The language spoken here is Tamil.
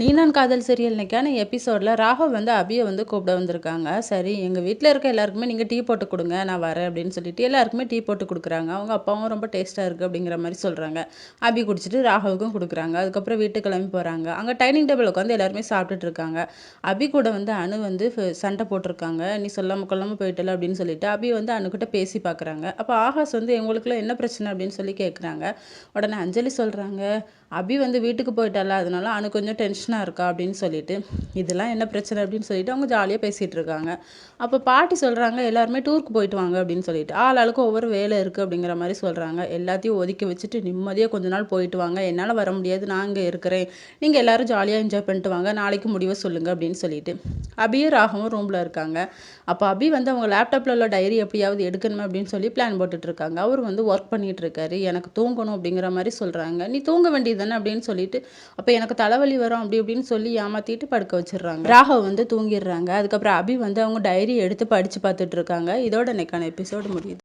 நீனான் காதல் சீரியல் இன்னைக்கான எபிசோடில் ராகவ் வந்து அபியை வந்து கூப்பிட வந்திருக்காங்க. சரி எங்கள் வீட்டில் இருக்க எல்லாருக்குமே நீங்கள் டீ போட்டு கொடுங்க நான் வரேன் அப்படின்னு சொல்லிட்டு எல்லாருக்குமே டீ போட்டு கொடுக்குறாங்க. அவங்க அப்பாவும் ரொம்ப டேஸ்ட்டாக இருக்குது அப்படிங்கிற மாதிரி சொல்கிறாங்க அபி குடிச்சிட்டு ராகவுக்கும் கொடுக்குறாங்க. அதுக்கப்புறம் வீட்டுக்கு கிளம்பி போகிறாங்க அங்கே டைனிங் டேபிள் உட்காந்து எல்லாருமே சாப்பிட்டுட்டு இருக்காங்க. அபி கூட வந்து அணு வந்து சண்டை போட்டிருக்காங்க. நீ சொல்லாமல் கொல்லாமல் போயிட்டல அப்படின்னு சொல்லிட்டு அபி வந்து அணுக்கிட்ட பேசி பார்க்குறாங்க அப்போ ஆகாஷ் வந்து எங்களுக்குள்ள என்ன பிரச்சனை? அப்படின்னு சொல்லி கேட்குறாங்க உடனே அஞ்சலி சொல்கிறாங்க அபி வந்து வீட்டுக்கு போயிட்டால அதனால அணு கொஞ்சம் டென்ஷன் டென்ஷனாக இருக்கா அப்படின்னு சொல்லிட்டு இதெல்லாம் என்ன பிரச்சனை? அப்படின்னு சொல்லிட்டு அவங்க ஜாலியாக பேசிகிட்டு இருக்காங்க. அப்போ பாட்டி சொல்கிறாங்க எல்லாருமே டூருக்கு போயிட்டு வாங்க அப்படின்னு சொல்லிட்டு. ஆள் ஆளுக்கு ஒவ்வொரு வேலை இருக்குது அப்படிங்கிற மாதிரி சொல்கிறாங்க எல்லாத்தையும் ஒதுக்கி வச்சுட்டு நிம்மதியாக கொஞ்ச நாள் போயிட்டு வாங்க. என்னால் வர முடியாது நான் இங்கே இருக்கிறேன். நீங்கள் எல்லோரும் ஜாலியாக என்ஜாய் பண்ணிட்டு வாங்க. நாளைக்கு முடிவை சொல்லுங்கள் அப்படின்னு சொல்லிட்டு. அபியும் ராகவும் ரூமில் இருக்காங்க. அப்போ அபி வந்து அவங்க லேப்டாப்பில் உள்ள டைரி எப்படியாவது எடுக்கணுமே அப்படின்னு சொல்லி பிளான் போட்டுட்ருக்காங்க அவர் வந்து ஒர்க் பண்ணிகிட்டு இருக்காரு. எனக்கு தூங்கணும் அப்படிங்கிற மாதிரி சொல்கிறாங்க நீ தூங்க வேண்டியது தானே? அப்படின்னு சொல்லிட்டு. அப்போ எனக்கு தலைவலி வரும் அப்படி இப்படின்னு சொல்லி ஏமாற்றிட்டு படுக்க வச்சிடுறாங்க. ராகவ் வந்து தூங்கிடுறாங்க. அதுக்கப்புறம் அபி வந்து அவங்க டைரி எடுத்து படித்து பார்த்துட்டு இருக்காங்க. இதோட இன்னைக்கான எபிசோடு முடியுது.